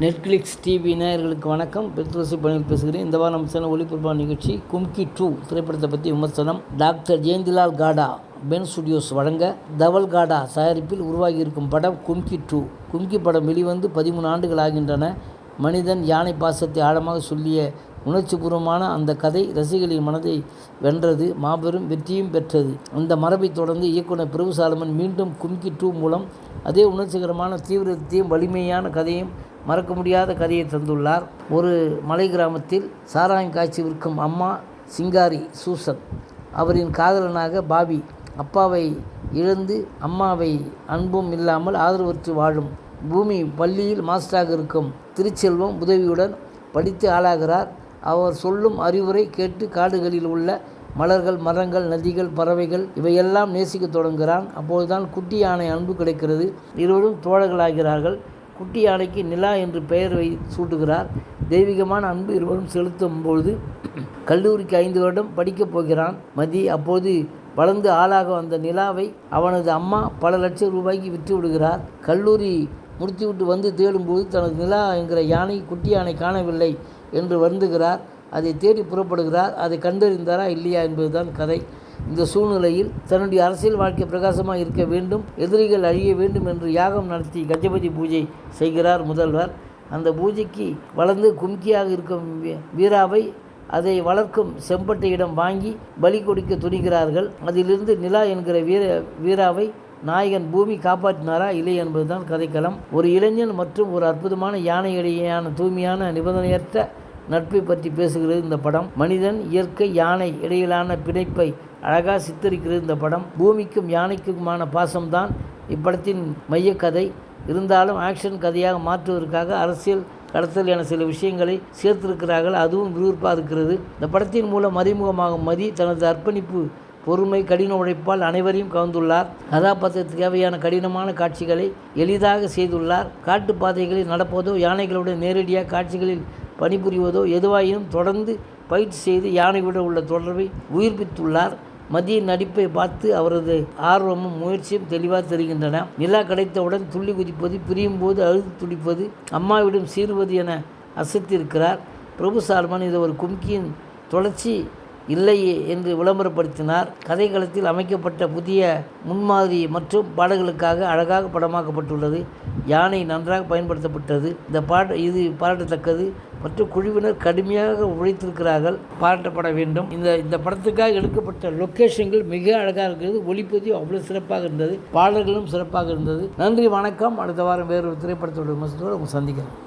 Netflix TV நேயர்களுக்கு வணக்கம். பெருத்துளசி பணியில் பேசுகிறேன். இந்த வாரம் நம்ம சேனல் ஒளிபரப்பான நிகழ்ச்சி கும்கி டூ திரைப்படத்தை பற்றி விமர்சனம். டாக்டர் ஜெயந்திலால் காடா பென் ஸ்டுடியோஸ் வழங்க தவல் காடா தயாரிப்பில் உருவாகி இருக்கும் படம் கும்கி டூ கும்கி படம் வெளிவந்து பதிமூணு ஆண்டுகள் ஆகின்றன. மனிதன் யானை பாசத்தை ஆழமாக சொல்லிய உணர்ச்சிபூர்வமான அந்த கதை ரசிகர்களின் மனதை வென்றது மாபெரும் வெற்றியும் பெற்றது. அந்த மரபைத் தொடர்ந்து இயக்குனர் பிரபு சாலமன் மீண்டும் கும்கி டூ மூலம் அதே உணர்ச்சிகரமான தீவிரத்தையும் வலிமையான கதையும் மறக்க முடியாத கதையை தந்துள்ளார். ஒரு மலை கிராமத்தில் சாராயம் காய்ச்சி விற்கும் அம்மா சிங்காரி சூசன். அவரின் காதலனாக பாபி அப்பாவை இழந்து அம்மாவை அன்பும் இல்லாமல் ஆதரவற்று வாழும். பூமி பள்ளியில் மாஸ்டராக இருக்கும் திருச்செல்வம் உதவியுடன் படித்து ஆளாகிறார். அவர் சொல்லும் அறிவுரை கேட்டு காடுகளில் உள்ள மலர்கள் மரங்கள் நதிகள் பறவைகள் இவையெல்லாம் நேசிக்க தொடங்குகிறான். அப்போதுதான் குட்டி யானை அன்பு கிடைக்கிறது. இருவரும் தோழர்களாகிறார்கள். குட்டி யானைக்கு நிலா என்று பெயர் வை சூட்டுகிறார். தெய்வீகமான அன்பு இருவரும் செலுத்தும் பொழுது கல்லூரிக்கு ஐந்து வருடம் படிக்கப் போகிறான். மதி அப்போது வளர்ந்து ஆளாக வந்த நிலாவை அவனது அம்மா பல லட்சம் ரூபாய்க்கு விற்று விடுகிறார் கல்லூரி முடித்துவிட்டு வந்து தேடும்போது தனது நிலா என்கிற யானை குட்டி யானை காணவில்லை என்று வருந்துகிறார். அதை தேடி புறப்படுகிறார். அதை கண்டறிந்தாரா இல்லையா என்பதுதான் கதை. இந்த சூழ்நிலையில் தன்னுடைய அரசியல் வாழ்க்கை பிரகாசமாக இருக்க வேண்டும் எதிரிகள் அழிய வேண்டும் என்று யாகம் நடத்தி கஜபதி பூஜை செய்கிறார் முதல்வர். அந்த பூஜைக்கு வளர்ந்து கும்கியாக இருக்கும் வீ- வீராவை அதை வளர்க்கும் செம்பட்டையிடம் வாங்கி பலி கொடுக்க துணிகிறார்கள். அதிலிருந்து நிலா என்கிற வீர வீராவை நாயகன் பூமி காப்பாற்றினாரா இல்லை என்பதுதான் கதைக்களம். ஒரு இளைஞன் மற்றும் ஒரு அற்புதமான யானை இடையேயான தூய்மையான நிபந்தனையற்ற நட்பை பற்றி பேசுகிறது இந்த படம். மனிதன் இயற்கை யானை இடையிலான பிணைப்பை அழகாக சித்தரிக்கிறது இந்த படம். பூமிக்கும் யானைக்குமான பாசம்தான் இப்படத்தின் மையக்கதை. இருந்தாலும் ஆக்ஷன் கதையாக மாற்றுவதற்காக அரசியல் கடத்தல் என சில விஷயங்களை சேர்த்திருக்கிறார்கள். அதுவும் விறுவிறுப்பாக இருக்கிறது. இந்த படத்தின் மூலம் அறிமுகமாகும் மதி தனது அர்ப்பணிப்பு பொறுமை கடின உழைப்பால் அனைவரையும் கவர்ந்துள்ளார். கதாபாத்திரத்துக்கு தேவையான கடினமான காட்சிகளை எளிதாக செய்துள்ளார். காட்டுப்பாதைகளில் நடப்பதோ யானைகளுடன் நேரடியாக காட்சிகளில் பணிபுரிவதோ எதுவாயினும் தொடர்ந்து பயிற்சி செய்து யானையுடன் உள்ள தொடர்பை உயிர்ப்பித்துள்ளார். மதிய நடிப்பை பார்த்து அவரது ஆர்வமும் முயற்சியும் தெளிவாக தெரிகின்றன. நிலா கிடைத்தவுடன் துள்ளி குதிப்பது பிரியும் போது அழுது துடிப்பது அம்மாவிடம் சீருவது என அசத்திருக்கிறார். பிரபு சால்மான் இது ஒரு கும்கியின் தொடர்ச்சி இல்லையே என்று விளம்பரப்படுத்தினார். கதைக்களத்தில் அமைக்கப்பட்ட புதிய முன்மாதிரி மற்றும் பாடல்களுக்காக அழகாக படமாக்கப்பட்டுள்ளது. யானை நன்றாக பயன்படுத்தப்பட்டது. இந்த பாட்டு இது பாராட்டத்தக்கது. மற்றும் குழுவினர் கடுமையாக உழைத்திருக்கிறார்கள். பாராட்டப்பட வேண்டும். இந்த இந்த படத்துக்காக எடுக்கப்பட்ட லொக்கேஷன்கள் மிக அழகாக இருக்கிறது. ஒளிப்பதிவு அவ்வளோ சிறப்பாக இருந்தது. பாடல்களும் சிறப்பாக இருந்தது. நன்றி வணக்கம். அடுத்த வாரம் வேறொரு திரைப்படத்தோட விமர்சனத்தோடு உங்கள் சந்திக்கிறேன்.